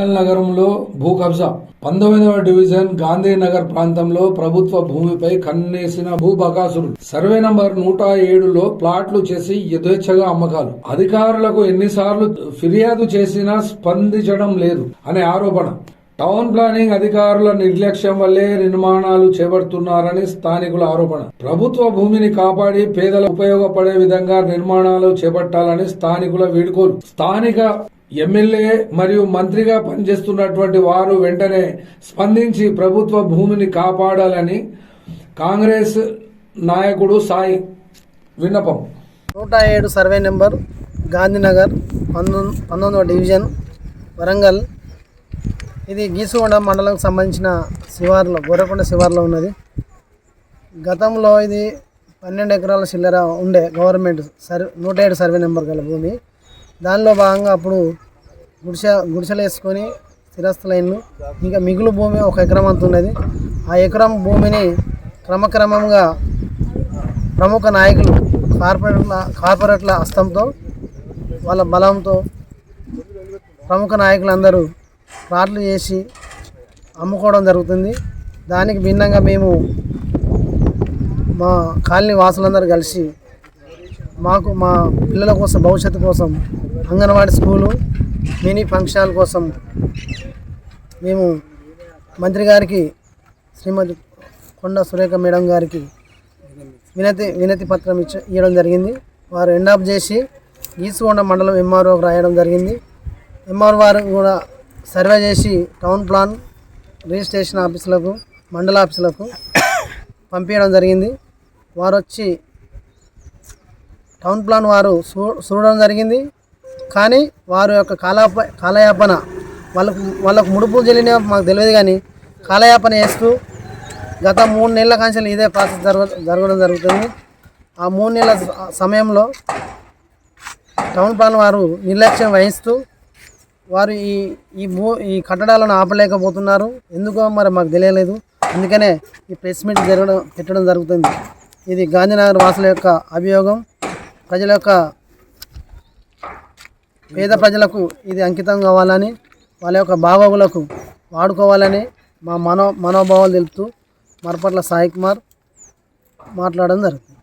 నగరంలో భూ కబ్జా. పంతొమ్మిదవ డివిజన్ గాంధీనగర్ ప్రాంతంలో ప్రభుత్వ భూమిపై కన్నేసిన భూ బకాసురుడు. సర్వే నంబర్ నూట ఏడులో ప్లాట్లు చేసి యథేచ్ఛగా అమ్మకాలు. అధికారులకు ఎన్నిసార్లు ఫిర్యాదు చేసినా స్పందించడం లేదు అనే ఆరోపణ. టౌన్ ప్లానింగ్ అధికారుల నిర్లక్ష్యం వల్లే నిర్మాణాలు చేపడుతున్నారని స్థానికుల ఆరోపణ. ప్రభుత్వ భూమిని కాపాడి పేదలకు ఉపయోగపడే విధంగా నిర్మాణాలు చేపట్టాలని స్థానికుల వీడ్కోలు. స్థానిక ఎమ్మెల్యే మరియు మంత్రిగా పనిచేస్తున్నటువంటి వారు వెంటనే స్పందించి ప్రభుత్వ భూమిని కాపాడాలని కాంగ్రెస్ నాయకుడు సాయి విన్నపం. నూట ఏడు సర్వే నెంబర్ గాంధీనగర్ పంతొమ్మిది పంతొమ్మిదవ డివిజన్ వరంగల్. ఇది గీసుగొండ మండలంకి సంబంధించిన శివార్లో గోరకొండ శివార్లో ఉన్నది. గతంలో ఇది పన్నెండు ఎకరాల చిల్లర ఉండే గవర్నమెంట్ సర్వే నూట ఏడు సర్వే నెంబర్ గల భూమి. దానిలో భాగంగా అప్పుడు గుడిసె గుడిసెలు వేసుకొని స్థిరస్థులైన్లు ఇంకా మిగులు భూమి ఒక ఎకరం అంత ఉన్నది. ఆ ఎకరం భూమిని క్రమక్రమంగా ప్రముఖ నాయకులు కార్పొరేట్ల కార్పొరేట్ల హస్తంతో వాళ్ళ బలంతో ప్రముఖ నాయకులందరూ ప్లాట్లు చేసి అమ్ముకోవడం జరుగుతుంది. దానికి భిన్నంగా మేము మా కాలనీ వాసులందరూ కలిసి మాకు మా పిల్లల కోసం భవిష్యత్తు కోసం అంగన్వాడీ స్కూలు మినీ ఫంక్షన్ కోసం మేము మంత్రి గారికి శ్రీమతి కొండ సురేఖ మేడం గారికి వినతి వినతి పత్రం ఇచ్చ ఇవ్వడం జరిగింది. వారు ఎండ్ ఆఫ్ చేసి ఈసుకొండ మండలం ఎంఆర్ఓకి రాయడం జరిగింది. ఎంఆర్ వారు కూడా సర్వే చేసి టౌన్ ప్లాన్ రిజిస్ట్రేషన్ ఆఫీసులకు మండల ఆఫీసులకు పంపించడం జరిగింది. వారు వచ్చి టౌన్ ప్లాన్ వారు చూ చూడడం జరిగింది. కానీ వారి యొక్క కాలాప కాలయాపన వాళ్ళకు వాళ్ళకు ముడుపులు చెల్లిన మాకు తెలియదు కానీ కాలయాపన చేస్తూ గత మూడు నెలల కాంచెలు ఇదే ప్రాసెస్ జరగ జరగడం జరుగుతుంది. ఆ మూడు నెలల సమయంలో టౌన్ ప్లాన్ వారు నిర్లక్ష్యం వహిస్తూ వారు ఈ ఈ భూ ఈ కట్టడాలను ఆపలేకపోతున్నారు. ఎందుకో మరి మాకు తెలియలేదు. అందుకనే ఈ ప్రెస్ మీట్ జరగడం పెట్టడం జరుగుతుంది. ఇది గాంధీనగర్ వాసుల యొక్క అభియోగం. ప్రజల యొక్క పేద ప్రజలకు ఇది అంకితం కావాలని వాళ్ళ యొక్క బాగోగులకు వాడుకోవాలని మా మనో మనోభావాలు తెలుపుతూ మరపట్ల సాయి కుమార్ మాట్లాడడం జరుగుతుంది.